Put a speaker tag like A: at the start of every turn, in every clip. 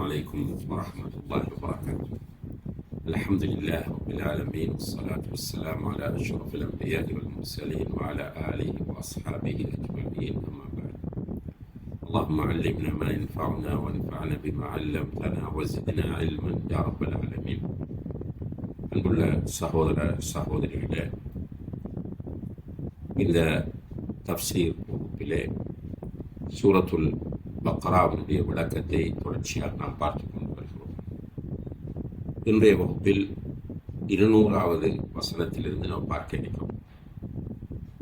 A: عليكم ورحمة الله وبركاته الحمد لله رب العالمين والصلاة والسلام على أشرف الأنبياء والمرسلين وعلى آله وأصحابه أجمعين أما بعد اللهم علمنا ما ينفعنا وانفعنا بما علمتنا وزدنا علما يا رب العالمين அன்புள்ள சகோதர சகோதரிகளே இந்த தப்சீர் வகுப்பிலே சூரத்துல் பக்ராவினுடைய விளக்கத்தை தொடர்ச்சியாக நாம் பார்த்துக் கொண்டு வருகிறோம் இன்றைய வகுப்பில் இருநூறாவது வசனத்திலிருந்து நாம் பார்க்க இருக்கிறோம்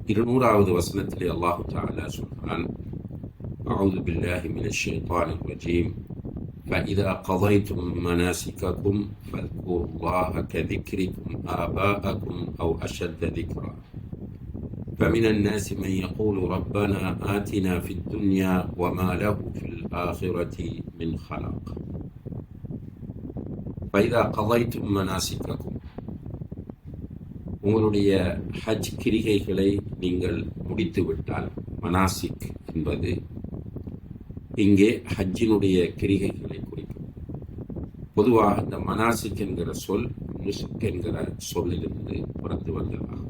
A: இருநூறாவது வசனத்திலே அல்லாஹு தாலா சொல்கிறான் أعوذ بالله من الشيطان الرجيم فإذا قضيتم مناسككم فاذكروا الله كذكركم آباءكم أو أشد ذكرًا فمن الناس من يقول ربنا آتنا في الدنيا وما له في الآخرة من خلاق فإذا قضيتم مناسككم உங்களுடைய ஹஜ் கிரிகைகளை நீங்கள் முடித்துவிட்டால் மனாசிக் என்பது இங்கே ஹஜ்ஜினுடைய கிரிகைகளை குறிக்கும் பொதுவாக இந்த மனாசிக் என்கிற சொல் நுசுக் என்கிற சொல்லிலிருந்து பிறந்து வந்ததாகும்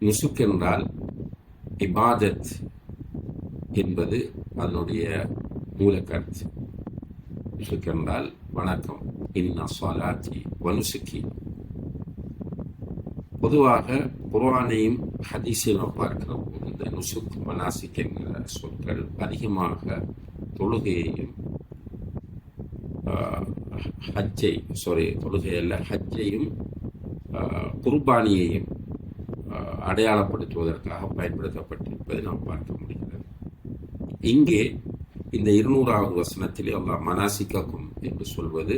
A: நுசுக் என்றால் இபாதத் என்பது அதனுடைய மூலக்கருத்து. நுசுக் என்றால் வணக்கம். இன்ன வனுசுக்கி. பொதுவாக குர்ஆனையும் ஹதீஸையும் பார்க்கிற போது இந்த நுசுக் மனாசிக் என்கிற சொற்கள் அதிகமாக தொழுகையையும் ஹஜ்ஜை சாரி தொழுகை அல்ல ஹஜ்ஜையும் குர்பானியையும் அடையாளப்படுத்துவதற்காக பயன்படுத்தப்பட்டிருப்பதை நாம் பார்க்க முடிகிறது. இங்கே இந்த இருநூறாவது வசனத்திலே அல்லாஹ் மனாசிக்கும் என்று சொல்வது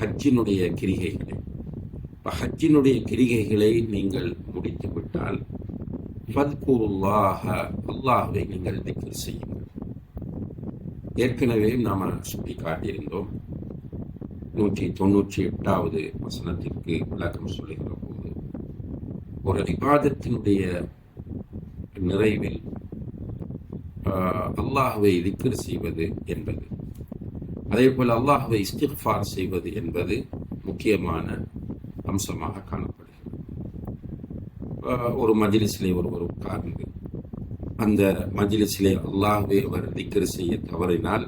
A: ஹஜ்ஜினுடைய கிரிகைகளை. இப்போ ஹஜ்ஜினுடைய கிரிகைகளை நீங்கள் முடித்து விட்டால் ஃபத்குருல்லாஹ அல்லாஹுவை நீங்கள் திக்ர் செய்யுங்கள். ஏற்கனவே நாம் சுட்டி காட்டியிருந்தோம். நூற்றி தொண்ணூற்றி எட்டாவது வசனத்திற்கு விளக்கம் சொல்லுகிறோம். ஒரு விவாதத்தினுடைய நிறைவில் அல்லாஹுவை திக்ர் செய்வது என்பது. அதே போல் அல்லாஹுவை இஸ்திஃபார் செய்வது என்பது முக்கியமான அம்சமாக காணப்படுகிறது. ஒரு மஜிலிசிலே ஒருவர் உட்கார்ந்து அந்த மஜிலிசிலே அல்லாஹுவை அவர் திக்ர் செய்ய தவறினால்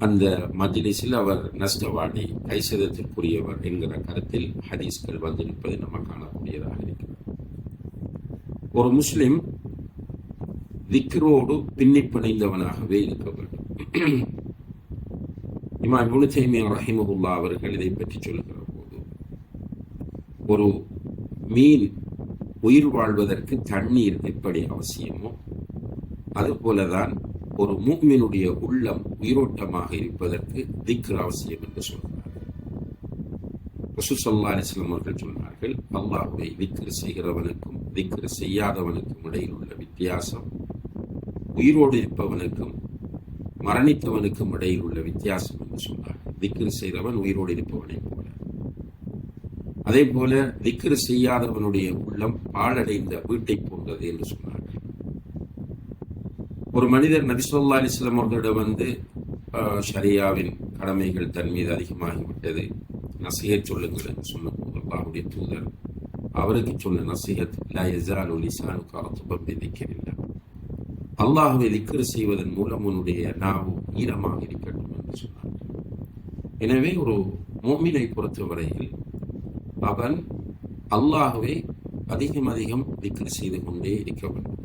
A: அந்த மஜ்லிஸில் அவர் நஷ்டவாடி கைசதத்திற்குரியவர் என்கிற கருத்தில் ஹதீஸ்கள் வந்திருப்பதை நம்ம காணக்கூடியதாக இருக்கிறது. ஒரு முஸ்லிம் திக்ரோடு பின்னி பிணைந்தவனாகவே இருக்க வேண்டும் இமா குணுத்தைமியா ரஹிமகுல்லா அவர்கள் இதை பற்றி சொல்கிற போது ஒரு மீன் உயிர் வாழ்வதற்கு தண்ணீர் எப்படி அவசியமோ அதுபோலதான் ஒரு மூமினுடைய உள்ளம் உயிரோட்டமாக இருப்பதற்கு திக்ர் அவசியம் என்று சொல்கிறார்கள். ரசூசல்லா அலிஸ்லாம் அவர்கள் சொன்னார்கள் அல்லாஹுவை திக்ர் செய்கிறவனுக்கும் திக்ர் செய்யாதவனுக்கும் இடையில் உள்ள வித்தியாசம் உயிரோடு இருப்பவனுக்கும் மரணித்தவனுக்கும் இடையில் உள்ள வித்தியாசம் என்று சொன்னார்கள். திக்ர் செய்கிறவன் உயிரோடு இருப்பவனை போல. அதே போல திக்ர் செய்யாதவனுடைய உள்ளம் பாழடைந்த வீட்டை போன்றது என்று சொன்னார் ஒரு மனிதர் நபிசுல்லா அலிஸ்லாம் அவர்களிடம் வந்து ஷரியாவின் கடமைகள் தன் மீது அதிகமாகிவிட்டது. நசிகத் சொல்லுங்கள் என்று சொன்ன அல்லாஹுடைய தூதர் அவருக்கு சொன்ன நசிகத் லா எசாலு லிசானு காலத்துபம் விதிக்கவில்லை அல்லாஹுவை திக்கர் செய்வதன் மூலம் உன்னுடைய நாவு ஈரமாக இருக்கட்டும் என்று சொன்னார். எனவே ஒரு மோமினை பொறுத்தவரையில் அவன் அல்லாஹுவை அதிகம் அதிகம் திக்கர் செய்து கொண்டே இருக்க வேண்டும்.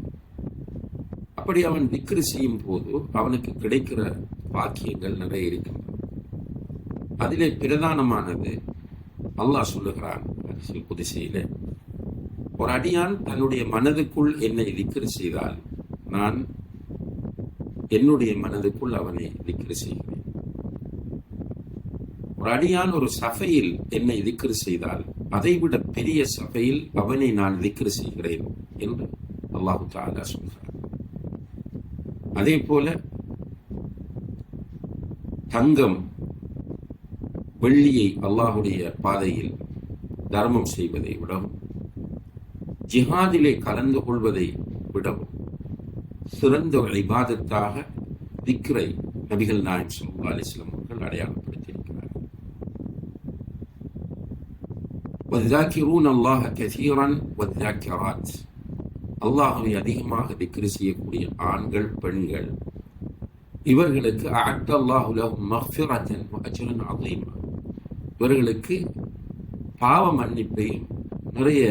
A: அப்படி அவன் திக்ரு செய்யும் போது அவனுக்கு கிடைக்கிற பாக்கியங்கள் நிறைய இருக்கின்றன. அதிலே பிரதானமானது அல்லாஹ் சொல்லுகிறான் புதிசையில ஒரு அடியான் தன்னுடைய மனதுக்குள் என்னை திக்ரு செய்தால் நான் என்னுடைய மனதுக்குள் அவனை திக்ரு செய்கிறேன் ஒரு அடியான் ஒரு சபையில் என்னை திக்ரு செய்தால் அதைவிட பெரிய சபையில் அவனை நான் திக்ரு செய்கிறேன் என்று அல்லாஹு தாலா சொல்கிறார் அதே போல தங்கம் வெள்ளியை அல்லாஹுடைய பாதையில் தர்மம் செய்வதை விடவும் ஜிஹாதிலே கலந்து கொள்வதை விடவும் சிறந்த இபாதத்தாக திக்ரை நபிகள் நாயம் சல்லா அலிஸ்லாம் அவர்கள் அடையாளப்படுத்தியிருக்கிறார் والذاكرون الله كثيرا والذاكرات அல்லாஹுவை அதிகமாக திக்ரு செய்யக்கூடிய ஆண்கள் பெண்கள். இவர்களுக்கு அல்லாஹு லஹும் மஃபிரத்தன் இவர்களுக்கு பாவ மன்னிப்பையும் நிறைய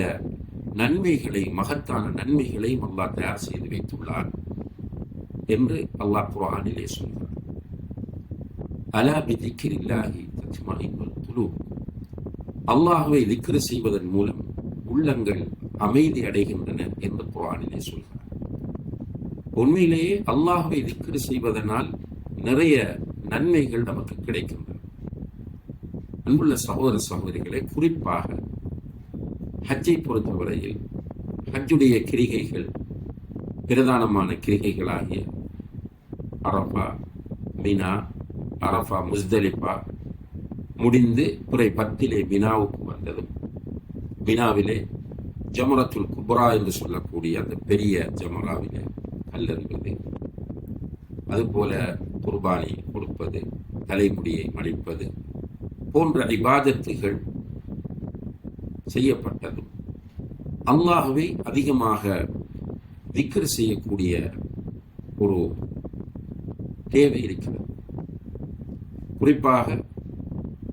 A: நன்மைகளை மகத்தான நன்மைகளையும் அல்லாஹ் தயார் செய்து வைத்துள்ளார் என்று அல்லாஹ் குரானிலே சொல்கிறார் அலா பிதிக்கிரில்லாஹி தத்மாயின்னுல் அல்லாஹுவை திக்ரு செய்வதன் மூலம் உள்ளங்கள் அமைதி அடைகின்றன என்று குரானிலே சொல்கிறார். உண்மையிலேயே அல்லாஹுவை திக்ரு செய்வதனால் நிறைய நன்மைகள் நமக்கு கிடைக்கின்றன. அன்புள்ள சகோதர சகோதரிகளை குறிப்பாக ஹஜ்ஜை பொறுத்தவரையில் ஹஜ்ஜுடைய கிரிகைகள் பிரதானமான கிரிகைகளாகிய அரபா மினா அரபா முஸ்தலிஃபா முடிந்து துறை பத்திலே மினாவுக்கு வந்ததும் மினாவிலே ஜமரத்துல் குபரா என்று சொல்லக்கூடிய அந்த பெரிய ஜமராவிலே கல்லறிவது அதுபோல குர்பானி கொடுப்பது தலைமுடியை மடிப்பது போன்ற இபாதத்துகள் செய்யப்பட்டதும் அல்லாகவே அதிகமாக திக்கர் செய்யக்கூடிய ஒரு தேவை இருக்கிறது. குறிப்பாக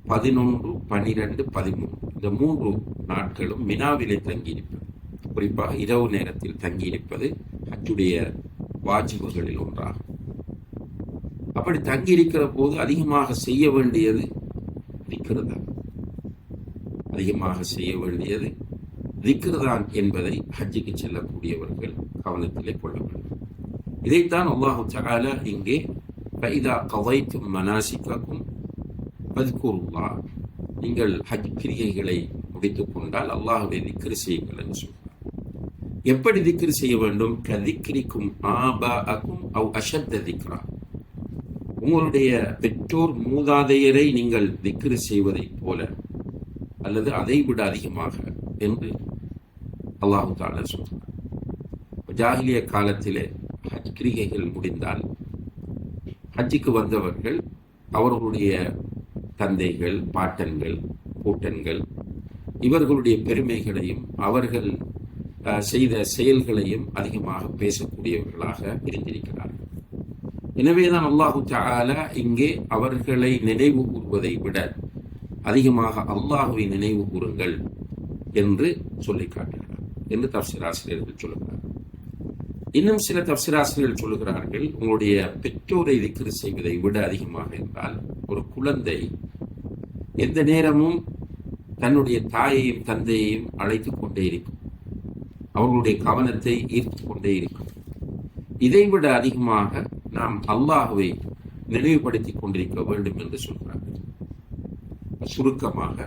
A: பதினொன்று பனிரெண்டு பதிமூன்று இந்த மூன்று நாட்களும் மினாவிலே தங்கியிருப்பது. குறிப்பாக இரவு நேரத்தில் தங்கியிருப்பது ஹஜ்ஜுடைய வாஜிபுகளில் ஒன்றாகும். அப்படி தங்கியிருக்கிற போது அதிகமாக செய்ய வேண்டியது திக்ருதான் அதிகமாக செய்ய வேண்டியது திக்ருதான் என்பதை ஹஜ்ஜுக்கு செல்லக்கூடியவர்கள் கவனத்திலே கொள்ள வேண்டும். இதைத்தான் அல்லாஹு சகால இங்கே பைதா கதைத்தும் மனாசிக்காக்கும் பத்குருல்லா நீங்கள் ஹஜ் கிரியைகளை முடித்துக் கொண்டால் அல்லாஹுவை திக்ரு செய்யுங்கள் என்று சொல்கிறார். எப்படி திக்ரு செய்ய வேண்டும்? கதிக்ரிக்கும் ஆபா அக்கும் அவ் அஷத்த திக்ரா. உங்களுடைய பெற்றோர் மூதாதையரை நீங்கள் திக்ரு செய்வதைப் போல அல்லது அதை விட அதிகமாக என்று அல்லாஹு தாலா சொல்கிறார். ஜாகிலிய காலத்திலே ஹஜ் கிரிகைகள் முடிந்தால் ஹஜ்ஜுக்கு வந்தவர்கள் அவர்களுடைய தந்தைகள் பாட்டன்கள் கூட்டன்கள் இவர்களுடைய பெருமைகளையும் அவர்கள் செய்த செயல்களையும் அதிகமாக பேசக்கூடியவர்களாக இருந்திருக்கிறார்கள். எனவேதான் அல்லாஹு தாலா இங்கே அவர்களை நினைவு கூறுவதை விட அதிகமாக அல்லாஹுவை நினைவு கூறுங்கள் என்று சொல்லி காட்டுகிறார் என்று தப்சிராசிரியர்கள் சொல்லுகிறார் இன்னும் சில தப்சிராசிரியர்கள் சொல்லுகிறார்கள் உங்களுடைய பெற்றோரை திக்கிற செய்வதை விட அதிகமாக என்றால் ஒரு குழந்தை எந்த நேரமும் தன்னுடைய தாயையும் தந்தையையும் அழைத்துக் கொண்டே இருக்கும். அவர்களுடைய கவனத்தை ஈர்த்து கொண்டே இருக்கும். இதைவிட அதிகமாக நாம் அல்லாஹுவை நினைவுபடுத்திக் கொண்டிருக்க வேண்டும் என்று சொல்கிறார்கள் சுருக்கமாக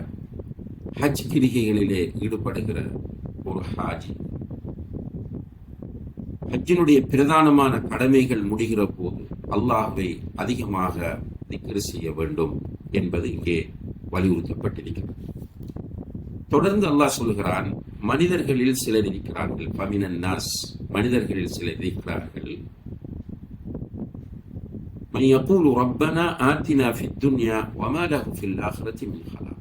A: ஹஜ் கிரிகைகளிலே ஈடுபடுகிற ஒரு ஹாஜி ஹஜ்ஜினுடைய பிரதானமான கடமைகள் முடிகிற போது அல்லாஹுவை அதிகமாக திக்கர் செய்ய வேண்டும் என்பது இங்கே வலியுறுத்தப்பட்டிருக்கிறது. தொடர்ந்து அல்லாஹ் சொல்கிறான் மனிதர்களில் சிலர் இருக்கிறார்கள் பமினன் நாஸ் மனிதர்களில் சிலர் இருக்கிறார்கள் من يقول ربنا آتنا في الدنيا وما له في الآخرة من خلاق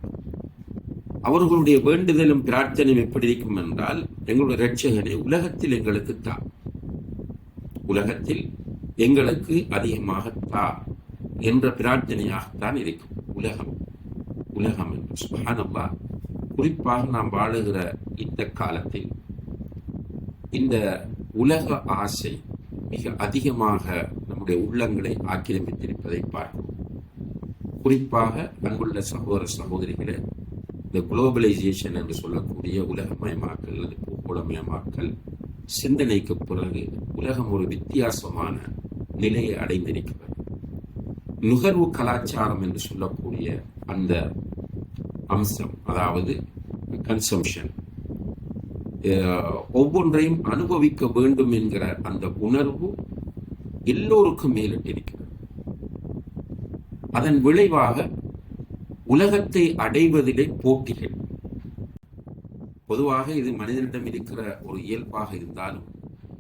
A: அவர்களுடைய வேண்டுதலும் பிரார்த்தனையும் எப்படி இருக்கும் என்றால் எங்களுடைய இரட்சகனை உலகத்தில் எங்களுக்கு தா உலகத்தில் எங்களுக்கு அதிகமாக தா என்ற பிரார்த்தனையாகத்தான் இருக்கும் உலகம் உலகம் என்று சுபஹானல்லாஹ் குறிப்பாக நாம் வாழுகிற இந்த காலத்தில் இந்த உலக ஆசை மிக அதிகமாக நம்முடைய உள்ளங்களை ஆக்கிரமித்திருப்பதை பார்க்கிறோம். குறிப்பாக அங்குள்ள சகோதர சகோதரிகளை இந்த குளோபலைசேஷன் என்று சொல்லக்கூடிய உலகமயமாக்கல் அல்லது பூகோளமயமாக்கல் சிந்தனைக்கு பிறகு உலகம் ஒரு வித்தியாசமான நிலையை அடைந்திருக்கிறது. நுகர்வு கலாச்சாரம் என்று சொல்லக்கூடிய அந்த அம்சம் அதாவது கன்சம்ஷன் ஒவ்வொன்றையும் அனுபவிக்க வேண்டும் என்கிற அந்த உணர்வு எல்லோருக்கும் மேலிட்டிருக்கிறது. அதன் விளைவாக உலகத்தை அடைவதிலே போட்டிகள். பொதுவாக இது மனிதனிடம் இருக்கிற ஒரு இயல்பாக இருந்தாலும்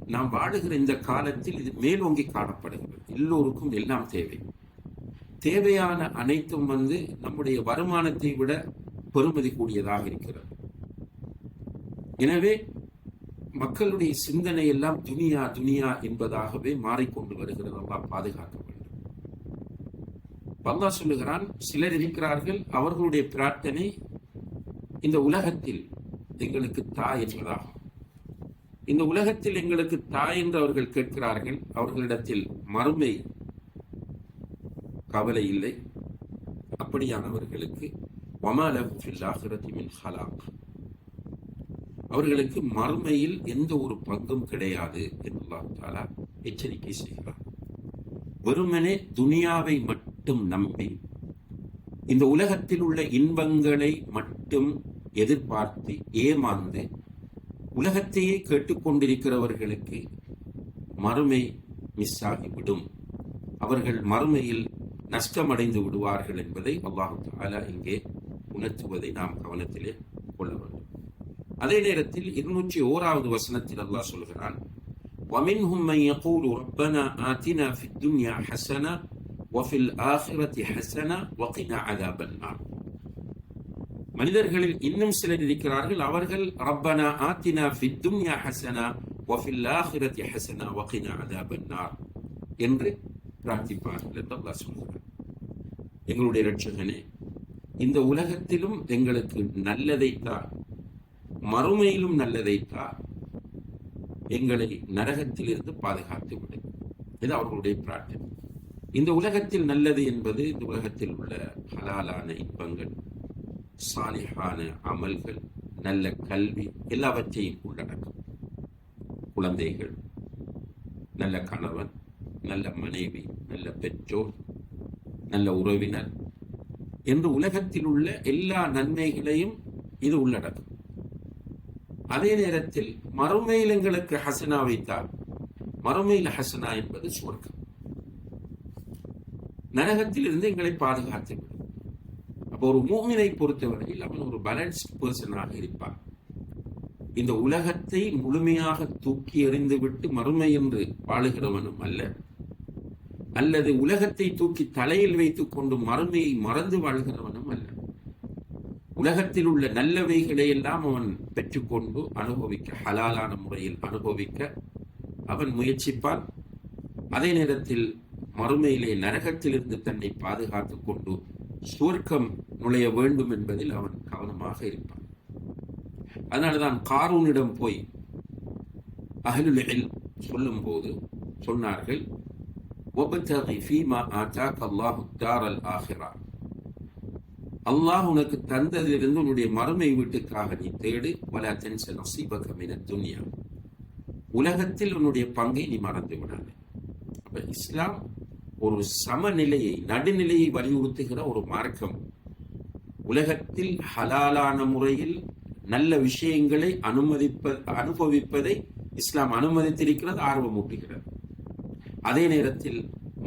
A: நாம் வாழுகிற இந்த காலத்தில் இது மேலோங்கி காணப்படுகிறது. எல்லோருக்கும் எல்லாம் தேவை. தேவையான அனைத்தும் வந்து நம்முடைய வருமானத்தை விட பெறுமதி கூடியதாக இருக்கிறது. எனவே மக்களுடைய சிந்தனை எல்லாம் துனியா துனியா என்பதாகவே மாறிக்கொண்டு வருகிறது. அல்லா பாதுகாக்க வேண்டும். பல்லா சொல்லுகிறான் சிலர் இருக்கிறார்கள் அவர்களுடைய பிரார்த்தனை இந்த உலகத்தில் எங்களுக்கு தாய் என்பதாகும். இந்த உலகத்தில் எங்களுக்கு தாய் என்று அவர்கள் கேட்கிறார்கள். அவர்களிடத்தில் மறுமை கவலை இல்லை. அப்படியானவர்களுக்கு வமாலகு ஃபில் மின் ஹலாக். அவர்களுக்கு மறுமையில் எந்த ஒரு பங்கும் கிடையாது என்று தாலா எச்சரிக்கை செய்கிறார் வெறுமனே துனியாவை மட்டும் நம்பி இந்த உலகத்தில் உள்ள இன்பங்களை மட்டும் எதிர்பார்த்து ஏமாந்து உலகத்தையே கேட்டுக்கொண்டிருக்கிறவர்களுக்கு மறுமை மிஸ் ஆகிவிடும். அவர்கள் மறுமையில் நஷ்டமடைந்து விடுவார்கள் என்பதை அல்லாஹு தாலா இங்கே உணர்த்துவதை நாம் கவனத்திலே கொள்ள வேண்டும் அதே நேரத்தில் இருநூற்றி ஓராவது வசனத்தில் அல்லாஹ் சொல்கிறான் ومنهم من يقول ربنا آتنا في الدنيا حسنة وفي الآخرة حسنة وقنا عذاب النار மனிதர்களில் இன்னும் சிலர் இருக்கிறார்கள் அவர்கள் ரப்பனா ஆத்தினா ஃபி துன்யா ஹசனா வஃபில் ஆஹிரத்தி ஹசனா வகினா அதாபன் நார் என்று பிரார்த்திப்பார்கள் என்று அல்லாஹ் சொல்கிறார் எங்களுடைய ரட்சகனே இந்த உலகத்திலும் எங்களுக்கு நல்லதை மறுமையிலும் நல்லதை எங்களை நரகத்திலிருந்து பாதுகாத்து விடு இது அவர்களுடைய பிரார்த்தனை. இந்த உலகத்தில் நல்லது என்பது இந்த உலகத்தில் உள்ள ஹலாலான இன்பங்கள் சாலிகான அமல்கள் நல்ல கல்வி எல்லாவற்றையும் உள்ளடக்கும். குழந்தைகள் நல்ல கணவன் நல்ல மனைவி நல்ல பெற்றோர் நல்ல உறவினர். என்று உலகத்தில் உள்ள எல்லா நன்மைகளையும் இது உள்ளடக்கும். அதே நேரத்தில் மறுமையில் எங்களுக்கு ஹசனா வைத்தால் மறுமையில் ஹசனா என்பது சுவர்க்கம். நரகத்தில் இருந்து எங்களை பாதுகாத்து விடும் அப்போ ஒரு மூமினை பொறுத்தவரையில் அவன் ஒரு பேலன்ஸ்ட் பர்சனாக இருப்பான். இந்த உலகத்தை முழுமையாக தூக்கி எறிந்துவிட்டு மறுமை என்று வாழுகிறவனும் அல்ல. அல்லது உலகத்தை தூக்கி தலையில் வைத்துக் கொண்டு மறுமையை மறந்து வாழ்கிறவனும் அல்ல. உலகத்தில் உள்ள நல்லவைகளை எல்லாம் அவன் பெற்றுக்கொண்டு அனுபவிக்க ஹலாலான முறையில் அனுபவிக்க அவன் முயற்சிப்பான். அதே நேரத்தில் மறுமையிலே நரகத்திலிருந்து தன்னை பாதுகாத்துக் கொண்டு சுவர்க்கம் நுழைய வேண்டும் என்பதில் அவன் கவனமாக இருப்பான். அதனால்தான் காரூனிடம் போய் அகலுலில் சொல்லும் போது சொன்னார்கள் ஒபத்தகி ஃபீமா ஆச்சாக் அல்லாஹு தாரல் ஆகிறா அல்லாஹ் உனக்கு தந்ததிலிருந்து உன்னுடைய மறுமை வீட்டுக்காக நீ தேடு. பல டென்ஷன் அசீபகமின துன்யா. உலகத்தில் உன்னுடைய பங்கை நீ மறந்து விடாது. அப்போ இஸ்லாம் ஒரு சமநிலையை நடுநிலையை வலியுறுத்துகிற ஒரு மார்க்கம். உலகத்தில் ஹலாலான முறையில் நல்ல விஷயங்களை அனுமதிப்ப அனுபவிப்பதை இஸ்லாம் அனுமதித்திருக்கிறது ஆர்வமூட்டுகிறது. அதே நேரத்தில்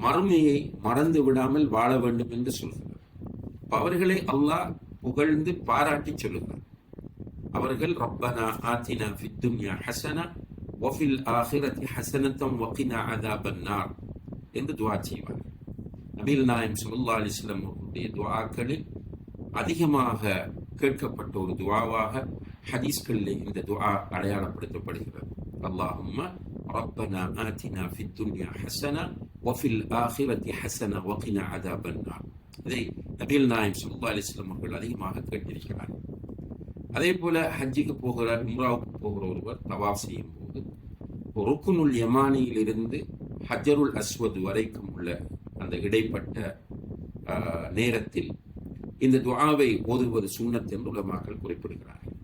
A: மறுமையை மறந்து விடாமல் வாழ வேண்டும் என்று சொல்கிறார். அவர்களை அல்லாஹ் புகழ்ந்து பாராட்டி சொல்லுகிறார் அவர்கள் ரப்பனா ஆத்தினா ஃபித்துன்யா ஹசனா வஃபில் ஆஹிரத்தி ஹசனத்தம் வகினா அதா பன்னார் என்று துவா செய்வார். நபீல் நாயம் சுல்லா அலிஸ்லாம் அவர்களுடைய துவாக்களில் அதிகமாக கேட்கப்பட்ட ஒரு துவாவாக ஹதீஸ்களில் இந்த துவா அடையாளப்படுத்தப்படுகிறது. அல்லாஹும்மா ربنا آتنا في الدنيا حسنة وفي الآخرة حسنة وقنا عذاب النار இதை நபீல் நாயம் சுல்லா அலிஸ்லாம் அவர்கள் அதிகமாக கேட்டிருக்கிறார் அதே போல ஹஜ்ஜிக்கு போகிற உம்ராவுக்கு போகிற ஒருவர் தவாப் செய்யும் போது ருக்குனுல் யமானியில் இருந்து ஹஜருல் அஸ்வத் வரைக்கும் உள்ள அந்த இடைப்பட்ட நேரத்தில் இந்த துவாவை ஓதுவது சுண்ணத் என்று உலமாக்கள் குறிப்பிடுகிறார்கள்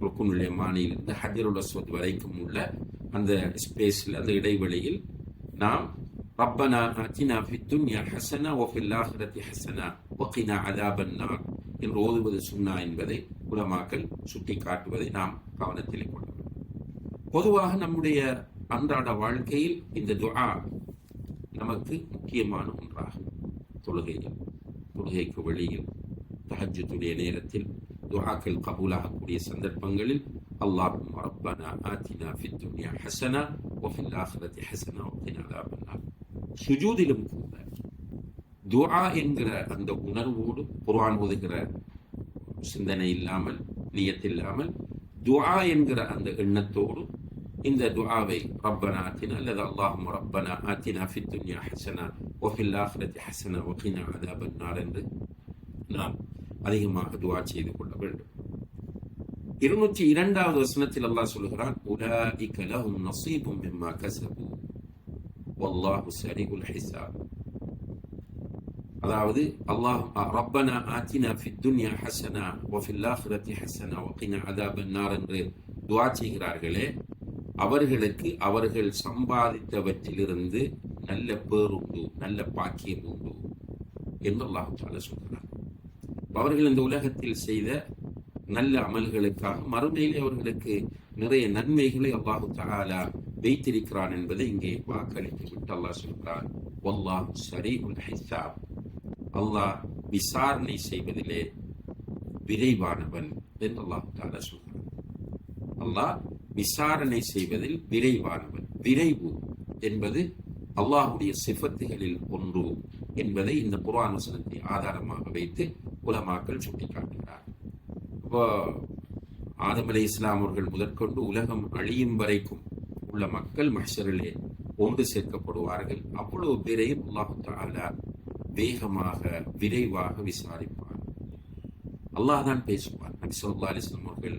A: ருக்குனுல் யமானியில் இருந்து ஹஜருல் அஸ்வத் வரைக்கும் உள்ள அந்த ஸ்பேஸில் அந்த இடைவெளியில் நாம் ரப்பனா ஆத்தினா ஃபித்துன்யா ஹசனா ஒஃபில் ஆஹிரத்தி ஹசனா ஒக்கினா அதாபன்னா என்று ஓதுவது சுன்னா என்பதை உலமாக்கல் சுட்டி காட்டுவதை நாம் கவனத்தில் கொள்ள பொதுவாக நம்முடைய அன்றாட வாழ்க்கையில் இந்த துஆ நமக்கு முக்கியமான ஒன்றாகும். தொழுகையில் தொழுகைக்கு வெளியில் தஹஜத்துடைய நேரத்தில் துஆக்கள் கபூலாகக்கூடிய சந்தர்ப்பங்களில் اللهم ربنا آتنا في الدنيا حسنة وفي الآخرة حسنة وقنا عذاب النار சுஜூதிலும் கூட துஆ என்கிற அந்த உணர்வோடு குர்ஆன் ஓதுகிற சிந்தனை இல்லாமல் நியத் இல்லாமல் துஆ என்கிற அந்த எண்ணத்தோடு இந்த துஆவை ரப்பனா ஆத்தினா அல்லது அல்லாஹும் ரப்பனா ஆத்தினா ஃபித் துன்யா ஹசனா ஒஃபில் ஆஹிரத்தி ஹசனா ஒகினா அதாபன் நார் என்று நாம் அதிகமாக துஆ செய்து கொள்ள வேண்டும் இருநூற்றி இரண்டாவது வசனத்தில் அல்லாஹ் சொல்கிறான் உலாஇக லஹும் நஸீபும் மிம்மா கஸபு வல்லாஹு ஸரீஉல் ஹிசாப். அதாவது அல்லாஹ் ரப்பனா ஆத்தினா ஃபித் துன்யா ஹசனா வஃபில் ஆஹிரத்தி ஹசனா வகினா அதாபன் நார் என்று துஆ செய்கிறார்களே அவர்களுக்கு அவர்கள் சம்பாதித்தவற்றிலிருந்து நல்ல பேருண்டு நல்ல பாக்கியம் உண்டு என்று அல்லாஹு தாலா சொல்கிறார் அவர்கள் இந்த உலகத்தில் செய்த நல்ல அமல்களுக்காக மறுமையிலே அவர்களுக்கு நிறைய நன்மைகளை அல்லாஹு தகாலா வைத்திருக்கிறான் என்பதை இங்கே வாக்களித்து விட்டு அல்லாஹ் சொல்கிறான் சரி உல் ஹிசாப் அல்லாஹ் விசாரணை செய்வதிலே விரைவானவன் என்று அல்லாஹு தாலா சொல்கிறான். அல்லாஹ் விசாரணை செய்வதில் விரைவானவன் விரைவு என்பது அல்லாஹுடைய சிஃபத்துகளில் ஒன்று என்பதை இந்த குர்ஆன் வசனத்தை ஆதாரமாக வைத்து உலமாக்கள் சுட்டிக்காட்டுகிறார் இப்போ ஆதம் அலி இஸ்லாம் முதற்கொண்டு உலகம் அழியும் வரைக்கும் உள்ள மக்கள் மஷரிலே ஒன்று சேர்க்கப்படுவார்கள். அவ்வளவு பேரையும் அல்லாஹு வேகமாக விரைவாக விசாரிப்பார் அல்லாஹ் தான் பேசுவார் நபி அலிஸ்லாம் அவர்கள்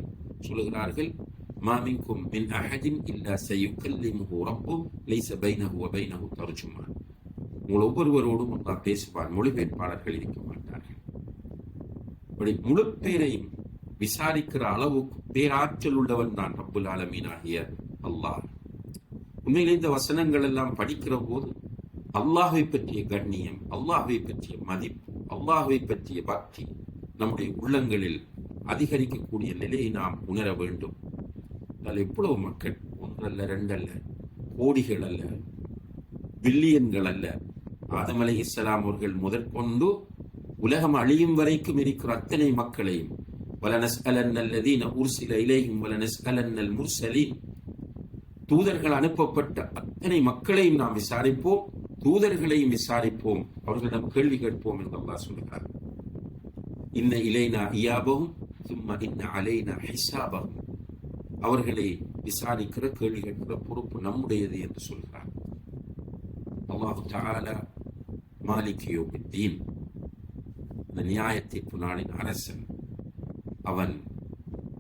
A: சொல்லுகிறார்கள் மாமிங்கும் மின் அஹதின் இல்லா செய்யுக்கல்லிமுகு ரப்பும் லைச பைனஹு வ பைனஹு தர்ஜுமா. உங்கள் ஒவ்வொருவரோடும் அல்லாஹ் பேசுவார் மொழிபெயர்ப்பாளர்கள் இருக்க மாட்டார்கள். இப்படி முழு பேரையும் விசாரிக்கிற அளவுக்கு பேராற்றல் உள்ளவன் தான் ரப்புல் ஆலமீனாகிய அல்லாஹ். உண்மையிலே இந்த வசனங்கள் எல்லாம் படிக்கிற போது அல்லாஹை பற்றிய கண்ணியம் அல்லாஹை பற்றிய மதிப்பு அல்லாஹை பற்றிய பக்தி நம்முடைய உள்ளங்களில் அதிகரிக்கக்கூடிய நிலையை நாம் உணர வேண்டும். அதில் எவ்வளவு மக்கள் ஒன்றல்ல ரெண்டல்ல கோடிகள் அல்ல பில்லியன்கள் அல்ல ஆதம் அலை இஸ்லாம் அவர்கள் முதற்கொண்டு உலகம் அழியும் வரைக்கும் இருக்கிற அத்தனை மக்களையும் வலனஸ் அலன்னல்லதீன உர்சில இலையும் வலனஸ் அலன்னல் முர்சலீன் தூதர்கள் அனுப்பப்பட்ட அத்தனை மக்களையும் நாம் விசாரிப்போம். தூதர்களையும் விசாரிப்போம். அவர்களிடம் கேள்வி கேட்போம் என்று அல்லா சொல்கிறார். இன்ன இலைனா இயாபகும் சும்மா இன்ன அலைனா ஹிசாபகும் அவர்களை விசாரிக்கிற கேள்வி கேட்கிற பொறுப்பு நம்முடையது என்று சொல்கிறார். அல்லாஹு தாலா மாலிகியோ இந்த நியாய தீர்ப்பு நாளின் அரசன் அவன்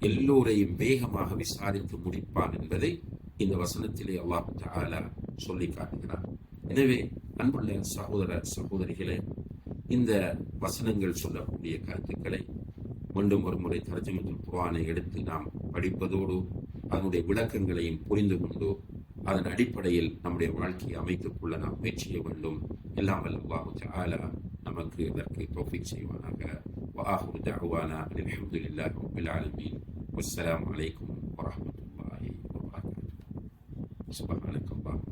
A: எல்லோரையும் வேகமாக விசாரித்து முடிப்பான் என்பதை இந்த வசனத்திலே அல்லாஹு தாலா சொல்லி காட்டுகிறார் எனவே அன்புள்ள சகோதர சகோதரிகளே இந்த வசனங்கள் சொல்லக்கூடிய கருத்துக்களை மீண்டும் ஒரு முறை தரஜமத்துல் குர்ஆனை எடுத்து நாம் படிப்பதோடு அதனுடைய விளக்கங்களையும் புரிந்து கொண்டு அதன் அடிப்படையில் நம்முடைய வாழ்க்கையை அமைத்துக் கொள்ள நாம் முயற்சிய வேண்டும். எல்லாம் வல்ல நமக்கு இதற்கு தௌஃபீக் செய்வானாக. وآخر دعوانا الحمد لله رب العالمين. والسلام عليكم ورحمة الله وبركاته. سبحانك اللهم